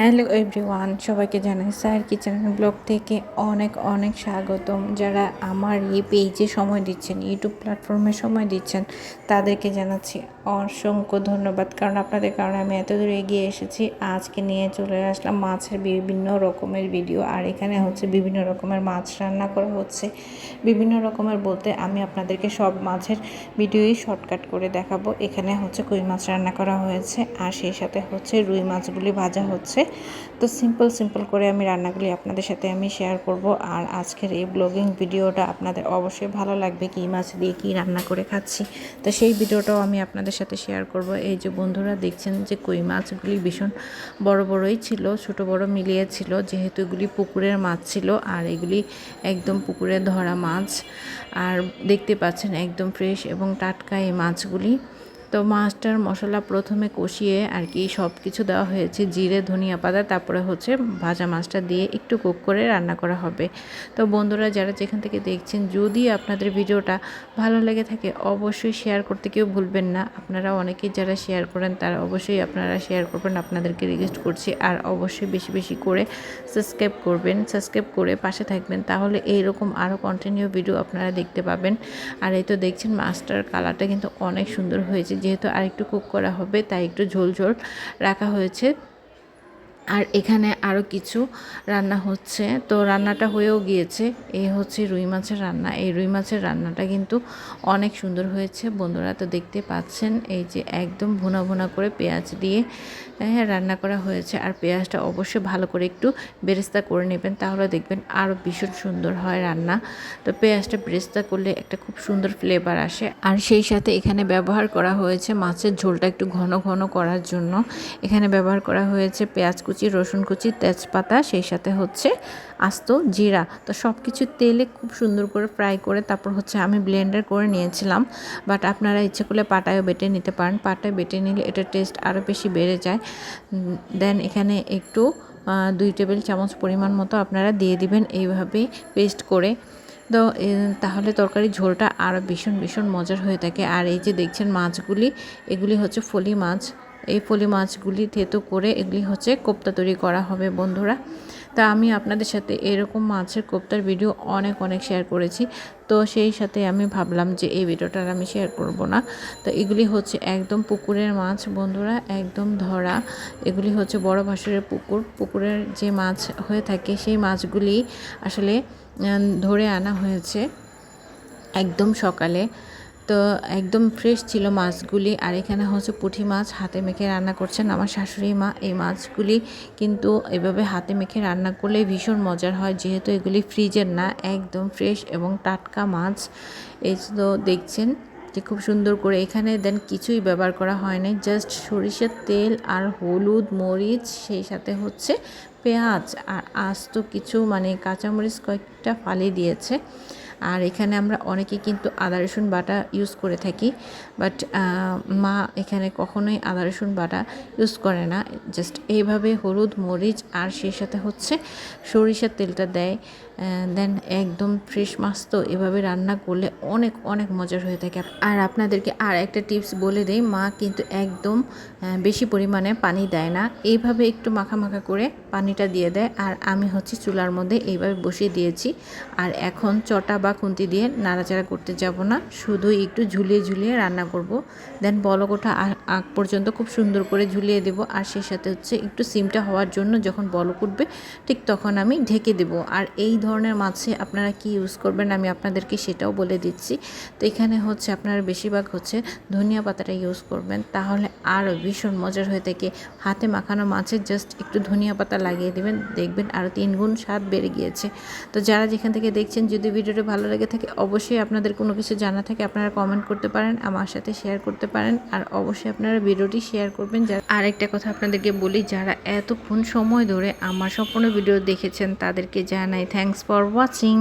Hello everyone, সবাইকে জানাই sir kitchen blog থেকে অনেক অনেক স্বাগতম। যারা আমার এই পেজে সময় দিচ্ছেন ইউটিউব প্ল্যাটফর্মে সময় দিচ্ছেন, তাদেরকে জানাচ্ছি অসংখ্য ধন্যবাদ। কারণ আপনাদের কারণে আমি এত দূর এগিয়ে এসেছি, আজকে নিয়ে চলে আসলাম মাছের বিভিন্ন রকমের ভিডিও আর এখানে হচ্ছে বিভিন্ন রকমের মাছ রান্না করা হচ্ছে। বিভিন্ন রকমের বলতে আমি আপনাদেরকে সব মাছের ভিডিওই শর্টকাট করে দেখাবো। এখানে হচ্ছে কই মাছ রান্না করা হয়েছে, আর সেই সাথে হচ্ছে রুই মাছগুলি ভাজা হচ্ছে। তো সিম্পল সিম্পল করে আমি রান্নাগুলি আপনাদের সাথে আমি শেয়ার করব। আর আজকের এই ব্লগিং ভিডিওটা আপনাদের অবশ্যই ভালো লাগবে কী মাছ দিয়ে কী রান্না করে খাচ্ছি। তো সেই ভিডিওটাও আমি আপনাদের সাথে শেয়ার করব। এই যে বন্ধুরা দেখছেন যে কই মাছগুলি ভীষণ বড় বড়ই ছিল, ছোট বড় মিলিয়ে ছিল, যেহেতু এগুলি পুকুরের মাছ ছিল আর এগুলি একদম পুকুরে ধরা মাছ। আর দেখতে পাচ্ছেন একদম ফ্রেশ এবং টাটকা এই মাছগুলি। তো মাছটার মশলা প্রথমে কষিয়ে আর কি সব কিছু দেওয়া হয়েছে, জিরে, ধনিয়া পাতা, তারপরে হচ্ছে ভাজা মাছটা দিয়ে একটু কুক করে রান্না করা হবে। তো বন্ধুরা, যারা যেখান থেকে দেখছেন, যদি আপনাদের ভিডিওটা ভালো লেগে থাকে, অবশ্যই শেয়ার করতে কেউ ভুলবেন না। আপনারা অনেকেই যারা শেয়ার করেন, তারা অবশ্যই আপনারা শেয়ার করবেন, আপনাদেরকে রিকোয়েস্ট করছি। আর অবশ্যই বেশি বেশি করে সাবস্ক্রাইব করবেন সাবস্ক্রাইব করে পাশে থাকবেন, তাহলে এইরকম আরও কন্টিনিউ ভিডিও আপনারা দেখতে পাবেন। আর এই তো দেখছেন, মাছটার কালারটা কিন্তু অনেক সুন্দর হয়েছে যেহেতু আরেকটু কুক করা হবে, তাই একটু ঝোল ঝোল রাখা হয়েছে। আর এখানে আরও কিছু রান্না হচ্ছে। তো রান্নাটা হয়েও গিয়েছে। এই হচ্ছে রুই মাছের রান্না। এই রুই মাছের রান্নাটা কিন্তু অনেক সুন্দর হয়েছে। বন্ধুরা তো দেখতে পাচ্ছেন, এই যে একদম ভুনা ভুনা করে পেঁয়াজ দিয়ে হ্যাঁ রান্না করা হয়েছে। আর পেঁয়াজটা অবশ্যই ভালো করে একটু বেরেস্তা করে নেবেন, তাহলে দেখবেন আরও ভীষণ সুন্দর হয় রান্না। তো পেঁয়াজটা বেরেস্তা করলে একটা খুব সুন্দর ফ্লেভার আসে। আর সেই সাথে এখানে ব্যবহার করা হয়েছে মাছের ঝোলটা একটু ঘন ঘন করার জন্য। এখানে ব্যবহার করা হয়েছে পেঁয়াজ কুচি, রসুন কুচি, তেজপাতা, সেই সাথে হচ্ছে আস্ত জিরা। তো সব কিছু তেলে খুব সুন্দর করে ফ্রাই করে তারপর হচ্ছে আমি ব্লেন্ডার করে নিয়েছিলাম। বাট আপনারা ইচ্ছে করলে পাটায়ও বেটে নিতে পারেন। পাটায় বেটে নিলে এটার টেস্ট আরও বেশি বেড়ে যায়। দেন এখানে একটু দুই টেবিল চামচ পরিমাণ মতো আপনারা দিয়ে দিবেন এইভাবে পেস্ট করে। তো তাহলে তরকারি ঝোলটা আরও ভীষণ ভীষণ মজার হয়ে থাকে। আর এই যে দেখছেন মাছগুলি, এগুলি হচ্ছে ফলি মাছ। এই ফলি মাছগুলি থেতো করে এগুলি হচ্ছে কোপ্তা তৈরি করা হবে বন্ধুরা। তা আমি আপনাদের সাথে এরকম মাছের কোপ্তার ভিডিও অনেক অনেক শেয়ার করেছি। তো সেই সাথে আমি ভাবলাম যে এই ভিডিওটা আমি শেয়ার করব না। তো এগুলি হচ্ছে একদম পুকুরের মাছ বন্ধুরা, একদম ধরা। এগুলি হচ্ছে বড় ভাসুরের পুকুর। পুকুরের যে মাছ হয়ে থাকে সেই মাছগুলি আসলে ধরে আনা হয়েছে একদম সকালে। তো একদম ফ্রেশ ছিল মাছগুলি। আর এখানে হচ্ছে পুঁটি মাছ হাতে মেখে রান্না করছেন আমার শাশুড়ি মা। এই মাছগুলি কিন্তু এভাবে হাতে মেখে রান্না করলে ভীষণ মজার হয়, যেহেতু এগুলি ফ্রিজের না, একদম ফ্রেশ এবং টাটকা মাছ। এই তো দেখছেন যে খুব সুন্দর করে এখানে দেন কিছুই ব্যবহার করা হয়নি জাস্ট সরিষার তেল আর হলুদ, মরিচ, সেই সাথে হচ্ছে পেঁয়াজ আর আস্ত কিছু মানে কাঁচামরিচ কয়েকটা ফালি দিয়েছে। আর এখানে আমরা অনেকে কিন্তু আদা, রসুন বাটা ইউজ করে থাকি বাট মা এখানে কখনোই আদা, রসুন বাটা ইউজ করে না। জাস্ট এইভাবে হলুদ, মরিচ আর সেই সাথে হচ্ছে সরিষার তেলটা দেয় দেন একদম ফ্রেশ মাছ তো এভাবে রান্না করলে অনেক অনেক মজার হয়ে থাকে। আর আপনাদেরকে আর একটা টিপস বলে দেই, মা কিন্তু একদম বেশি পরিমাণে পানি দেয় না। এইভাবে একটু মাখা মাখা করে পানিটা দিয়ে দেয়। আর আমি হচ্ছে চুলার মধ্যে এইভাবে বসিয়ে দিয়েছি। আর এখন চটা বা খুন্তি দিয়ে নাড়াচাড়া করতে যাব না। শুধু একটু ঝুলিয়ে ঝুলিয়ে রান্না করব। দেন বলক ওঠা আগ পর্যন্ত খুব সুন্দর করে ঝুলিয়ে দেব। আর সেই সাথে হচ্ছে একটু সিমটা হওয়ার জন্য যখন বলক উঠবে, ঠিক তখন আমি ঢেকে দেব। আর এই ধরনের মাছে আপনারা কি ইউজ করবেন আমি আপনাদেরকে সেটাও বলে দিচ্ছি। তো এখানে হচ্ছে আপনারা বেশিরভাগ হচ্ছে ধনিয়া পাতাটা ইউজ করবেন। তাহলে আরও ভীষণ মজার হয়ে থাকে। হাতে মাখানো মাছের জাস্ট একটু ধনিয়া পাতা লাগিয়ে দেবেন। দেখবেন আরও তিন গুণ স্বাদ বেড়ে গিয়েছে। তো যারা যেখান থেকে দেখছেন যদি ভিডিওটা ভালো লেগে থাকে, অবশ্যই আপনাদের কোনো কিছু জানা থাকে আপনারা কমেন্ট করতে পারেন, আমার সাথে শেয়ার করতে পারেন, আর অবশ্যই আপনারা ভিডিওটি শেয়ার করবেন। যারা আরেকটা কথা আপনাদেরকে বলি, যারা এতক্ষণ সময় ধরে আমার সম্পূর্ণ ভিডিও দেখেছেন, তাদেরকে জানাই থ্যাংকস ফর ওয়াচিং